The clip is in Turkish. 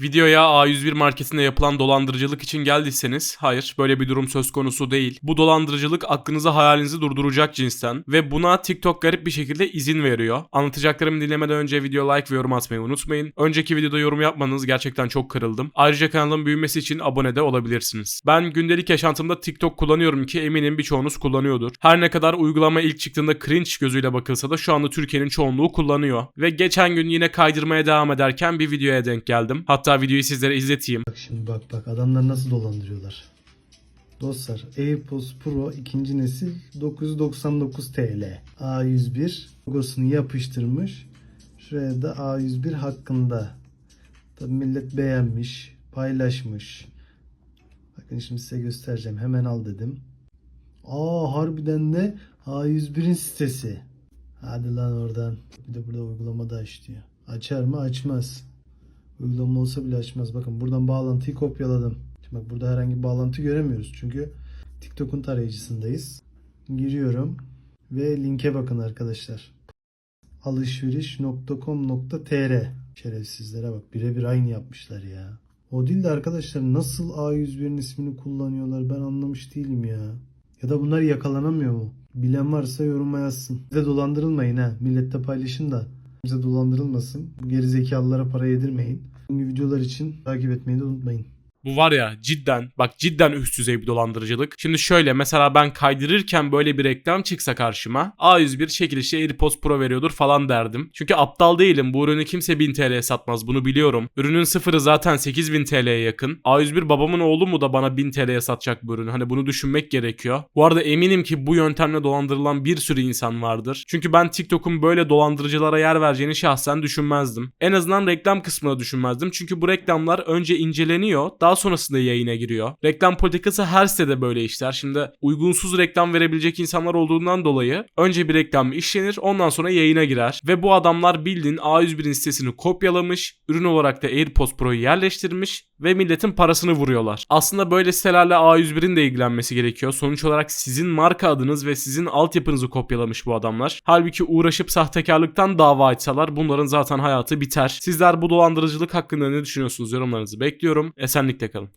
Videoya A101 marketinde yapılan dolandırıcılık için geldiyseniz hayır böyle bir durum söz konusu değil. Bu dolandırıcılık aklınızı hayalinizi durduracak cinsten ve buna TikTok garip bir şekilde izin veriyor. Anlatacaklarımı dinlemeden önce video like ve yorum atmayı unutmayın. Önceki videoda yorum yapmanız gerçekten çok kırıldım. Ayrıca kanalın büyümesi için abone de olabilirsiniz. Ben gündelik yaşantımda TikTok kullanıyorum ki eminim birçoğunuz kullanıyordur. Her ne kadar uygulama ilk çıktığında cringe gözüyle bakılsa da şu anda Türkiye'nin çoğunluğu kullanıyor. Ve geçen gün yine kaydırmaya devam ederken bir videoya denk geldim. Hatta videoyu sizlere izleteyim. Bak şimdi bak bak adamlar nasıl dolandırıyorlar. Dostlar AirPods Pro ikinci nesil 999 TL. A101 logosunu yapıştırmış. Şuraya da A101 hakkında. Tabi millet beğenmiş, paylaşmış. Bakın şimdi size göstereceğim. Hemen al dedim. Aa harbiden de A101'in sitesi. Hadi lan oradan. Bir de burada uygulamada aç diyor. Açar mı? Açmaz. Uygulama olsa bile açmaz. Bakın buradan bağlantıyı kopyaladım. Şimdi bak burada herhangi bir bağlantı göremiyoruz. Çünkü TikTok'un tarayıcısındayız. Giriyorum. Ve linke bakın arkadaşlar. alışveriş.com.tr Şerefsizlere bak. Birebir aynı yapmışlar ya. O değil de arkadaşlar nasıl A101'in ismini kullanıyorlar ben anlamış değilim ya. Ya da bunlar yakalanamıyor mu? Bilen varsa yoruma yazsın. De dolandırılmayın ha. Millette paylaşın da dolandırılmasın. Bu geri zekalılara para yedirmeyin. Bu videolar için takip etmeyi de unutmayın. Bu var ya cidden bak cidden üst düzey bir dolandırıcılık. Şimdi şöyle mesela ben kaydırırken böyle bir reklam çıksa karşıma A101 çekilişte AirPods Pro veriyordur falan derdim. Çünkü aptal değilim bu ürünü kimse 1000 TL'ye satmaz bunu biliyorum. Ürünün sıfırı zaten 8000 TL'ye yakın. A101 babamın oğlu mu da bana 1000 TL'ye satacak bu ürünü hani bunu düşünmek gerekiyor. Bu arada eminim ki bu yöntemle dolandırılan bir sürü insan vardır. Çünkü ben TikTok'un böyle dolandırıcılara yer vereceğini şahsen düşünmezdim. En azından reklam kısmını düşünmezdim. Çünkü bu reklamlar önce inceleniyor daha sonrasında yayına giriyor. Reklam politikası her sitede böyle işler. Şimdi uygunsuz reklam verebilecek insanlar olduğundan dolayı önce bir reklam işlenir ondan sonra yayına girer. Ve bu adamlar bildiğin A101'in sitesini kopyalamış, ürün olarak da AirPods Pro'yu yerleştirmiş ve milletin parasını vuruyorlar. Aslında böyle sitelerle A101'in de ilgilenmesi gerekiyor. Sonuç olarak sizin marka adınız ve sizin altyapınızı kopyalamış bu adamlar. Halbuki uğraşıp sahtekarlıktan dava açsalar bunların zaten hayatı biter. Sizler bu dolandırıcılık hakkında ne düşünüyorsunuz yorumlarınızı bekliyorum. Esenlikle kalın.